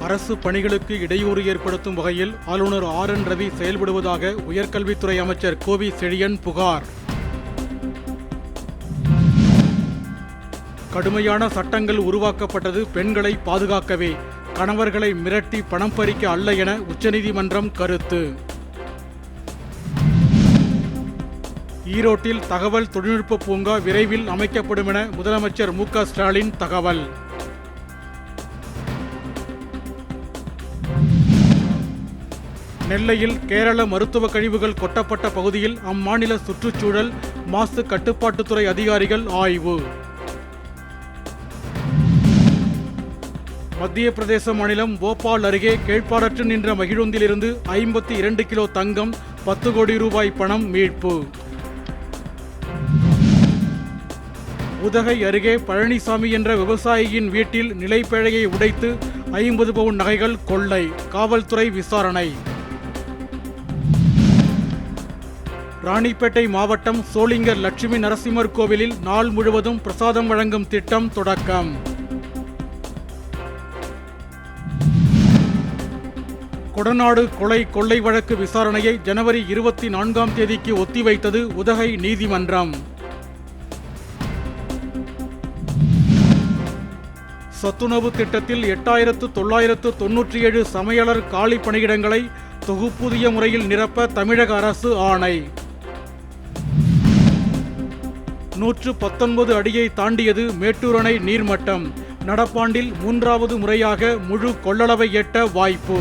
அரசு பணிகளுக்கு இடையூறு ஏற்படுத்தும் வகையில் ஆளுநர் ஆர் என் ரவி செயல்படுவதாக உயர்கல்வித்துறை அமைச்சர் கோவி செழியன் புகார். கடுமையான சட்டங்கள் உருவாக்கப்பட்டது பெண்களை பாதுகாக்கவே கணவர்களை மிரட்டி பணம் பறிக்க அல்ல என உச்சநீதிமன்றம் கருத்து. ஈரோட்டில் தகவல் தொழில்நுட்ப பூங்கா விரைவில் அமைக்கப்படும் என முதலமைச்சர் மு க ஸ்டாலின் தகவல். நெல்லையில் கேரள மருத்துவ கழிவுகள் கொட்டப்பட்ட பகுதியில் அம்மாநில சுற்றுச்சூழல் மாசு கட்டுப்பாட்டுத்துறை அதிகாரிகள் ஆய்வு. மத்திய பிரதேச மாநிலம் போபால் அருகே கேட்பாடற்று நின்ற மகிழுந்திலிருந்து ஐம்பத்தி இரண்டு கிலோ தங்கம் பத்து கோடி ரூபாய் பணம் மீட்பு. உதகை அருகே பழனிசாமி என்ற விவசாயியின் வீட்டில் நிலைப்பேழையை உடைத்து ஐம்பது பவுன் நகைகள் கொள்ளை காவல்துறை விசாரணை. ராணிப்பேட்டை மாவட்டம் சோளிங்கர் லட்சுமி நரசிம்மர் கோவிலில் நாள் முழுவதும் பிரசாதம் வழங்கும் திட்டம் தொடக்கம். கொடநாடு கொலை கொள்ளை வழக்கு விசாரணையை ஜனவரி இருபத்தி நான்காம் தேதிக்கு ஒத்திவைத்தது உதகை நீதிமன்றம். சத்துணவு திட்டத்தில் எட்டாயிரத்து தொள்ளாயிரத்து தொன்னூற்றி ஏழு சமையலர் காலி பணியிடங்களை தொகுப்புதிய முறையில் நிரப்ப தமிழக அரசு ஆணை. நூற்று பத்தொன்பது அடியை தாண்டியது மேட்டூர் அணை நீர்மட்டம். நடப்பாண்டில் மூன்றாவது முறையாக முழு கொள்ளளவை எட்ட வாய்ப்பு.